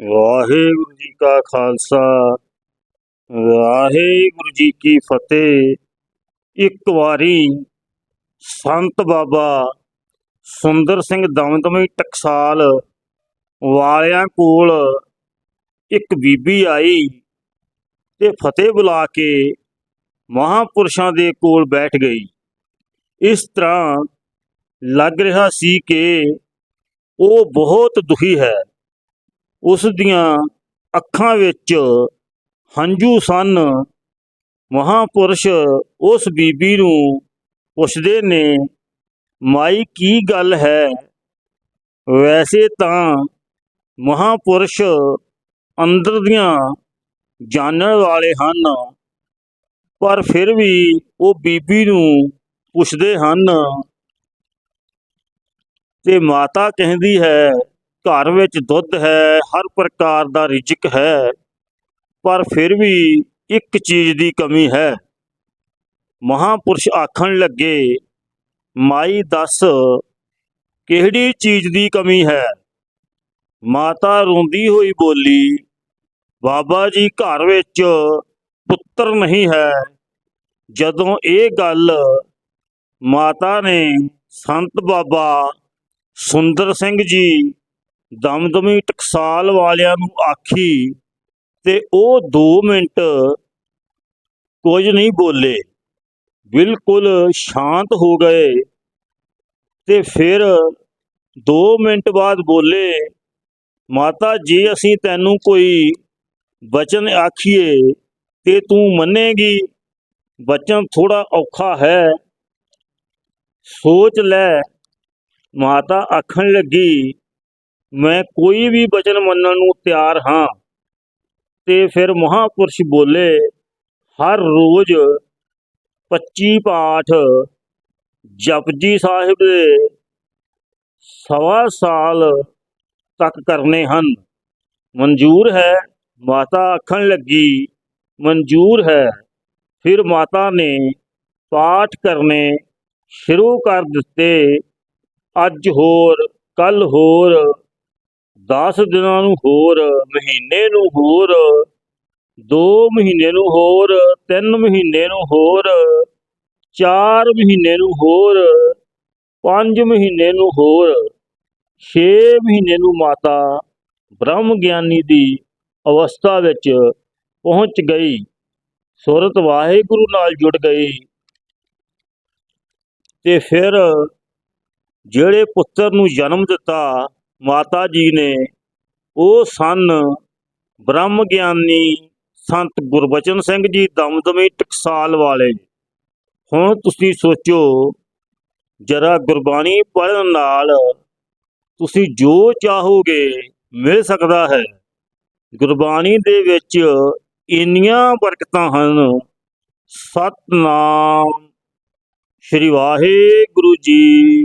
ਵਾਹਿਗੁਰੂ ਜੀ ਕਾ ਖਾਲਸਾ, ਵਾਹਿਗੁਰੂ ਜੀ ਕੀ ਫਤਿਹ। ਇੱਕ ਵਾਰੀ ਸੰਤ ਬਾਬਾ ਸੁੰਦਰ ਸਿੰਘ ਦਮਦਮੀ ਟਕਸਾਲ ਵਾਲਿਆਂ ਕੋਲ ਇੱਕ ਬੀਬੀ ਆਈ ਤੇ ਫਤਿਹ ਬੁਲਾ ਕੇ ਮਹਾਪੁਰਸ਼ਾਂ ਦੇ ਕੋਲ ਬੈਠ ਗਈ। ਇਸ ਤਰ੍ਹਾਂ ਲੱਗ ਰਿਹਾ ਸੀ ਕਿ ਉਹ ਬਹੁਤ ਦੁਖੀ ਹੈ। ਉਸ ਦੀਆਂ ਅੱਖਾਂ ਵਿੱਚ ਹੰਝੂ ਸਨ। ਮਹਾਪੁਰਸ਼ ਉਸ ਬੀਬੀ ਨੂੰ ਪੁੱਛਦੇ ਨੇ, ਮਾਈ, ਕੀ ਗੱਲ ਹੈ? ਵੈਸੇ ਤਾਂ ਮਹਾਪੁਰਸ਼ ਅੰਦਰ ਦੀਆਂ ਜਾਣਨ ਵਾਲੇ ਹਨ, ਪਰ ਫਿਰ ਵੀ ਉਹ ਬੀਬੀ ਨੂੰ ਪੁੱਛਦੇ ਹਨ। ਤੇ ਮਾਤਾ ਕਹਿੰਦੀ ਹੈ ਘਰ ਵਿੱਚ ਦੁੱਧ ਹੈ, ਹਰ ਪ੍ਰਕਾਰ ਦਾ ਰਿਜ਼ਕ ਹੈ, ਪਰ ਫਿਰ ਵੀ ਇੱਕ ਚੀਜ਼ ਦੀ ਕਮੀ ਹੈ। ਮਹਾਪੁਰਸ਼ ਆਖਣ ਲੱਗੇ, ਮਾਈ ਦੱਸ, ਕਿਹੜੀ ਚੀਜ਼ ਦੀ ਕਮੀ ਹੈ? ਮਾਤਾ ਰੋਂਦੀ ਹੋਈ ਬੋਲੀ, ਬਾਬਾ ਜੀ ਘਰ ਵਿੱਚ ਪੁੱਤਰ ਨਹੀਂ ਹੈ। ਜਦੋਂ ਇਹ ਗੱਲ ਮਾਤਾ ਨੇ ਸੰਤ ਬਾਬਾ ਸੁੰਦਰ ਸਿੰਘ ਜੀ ਦਮਦਮੀ ਟਕਸਾਲ ਵਾਲਿਆਂ ਨੂੰ ਆਖੀ ਤੇ ਉਹ 2 ਮਿੰਟ ਕੁਝ ਨਹੀਂ ਬੋਲੇ। ਬਿਲਕੁਲ ਸ਼ਾਂਤ ਹੋ ਗਏ ਤੇ ਫਿਰ 2 ਮਿੰਟ ਬਾਅਦ ਬੋਲੇ, ਮਾਤਾ ਜੀ ਅਸੀਂ ਤੈਨੂੰ ਕੋਈ ਬਚਨ ਆਖੀਏ ਤੇ ਤੂੰ ਮੰਨੇਗੀ, ਬਚਨ ਥੋੜਾ ਔਖਾ ਹੈ। ਸੋਚ ਲੈ। ਮਾਤਾ ਆਖਣ ਲੱਗੀ ਮੈਂ ਕੋਈ ਵੀ ਬਚਨ ਮੰਨਣ ਨੂੰ ਤਿਆਰ ਹਾਂ। ਤੇ ਫਿਰ ਮਹਾਪੁਰਸ਼ ਬੋਲੇ, ਹਰ ਰੋਜ਼ 25 ਪਾਠ ਜਪਜੀ ਸਾਹਿਬ ਦੇ ਸਵਾ ਸਾਲ ਤੱਕ ਕਰਨੇ ਹਨ। ਮਨਜ਼ੂਰ ਹੈ, ਮਾਤਾ ਆਖਣ ਲੱਗੀ, ਮਨਜ਼ੂਰ ਹੈ। ਫਿਰ ਮਾਤਾ ਨੇ ਪਾਠ ਕਰਨੇ ਸ਼ੁਰੂ ਕਰ ਦਿੱਤੇ, ਅੱਜ ਹੋਰ ਕੱਲ ਹੋਰ 10 ਦਿਨਾਂ ਨੂੰ ਹੋਰ, ਮਹੀਨੇ ਨੂੰ ਹੋਰ 2 ਮਹੀਨੇ ਨੂੰ ਹੋਰ 3 ਮਹੀਨੇ ਨੂੰ ਹੋਰ 4 ਮਹੀਨੇ ਨੂੰ ਹੋਰ 5 ਮਹੀਨੇ ਨੂੰ ਹੋਰ 6 ਮਹੀਨੇ ਨੂੰ ਮਾਤਾ ਬ੍ਰਹਮ ਗਿਆਨੀ ਦੀ ਅਵਸਥਾ ਵਿੱਚ ਪਹੁੰਚ ਗਈ। ਸੁਰਤ ਵਾਹਿਗੁਰੂ ਨਾਲ ਜੁੜ ਗਈ। ਤੇ ਫਿਰ ਜਿਹੜੇ ਪੁੱਤਰ ਨੂੰ ਜਨਮ ਦਿੱਤਾ ਮਾਤਾ ਜੀ ਨੇ ਉਹ ਸਨ ਬ੍ਰਹਮ ਗਿਆਨੀ ਸੰਤ ਗੁਰਬਚਨ ਸਿੰਘ ਜੀ ਦਮਦਮੀ ਟਕਸਾਲ ਵਾਲੇ। ਹੁਣ ਤੁਸੀਂ ਸੋਚੋ ਜਰਾ ਗੁਰਬਾਣੀ ਪੜ੍ਹਨ ਨਾਲ ਤੁਸੀਂ ਜੋ ਚਾਹੋਗੇ ਮਿਲ ਸਕਦਾ ਹੈ। ਗੁਰਬਾਣੀ ਦੇ ਵਿੱਚ ਇੰਨੀਆਂ ਬਰਕਤਾਂ ਹਨ। ਸਤਨਾਮ। ਸ਼੍ਰੀ ਵਾਹਿਗੁਰੂ ਜੀ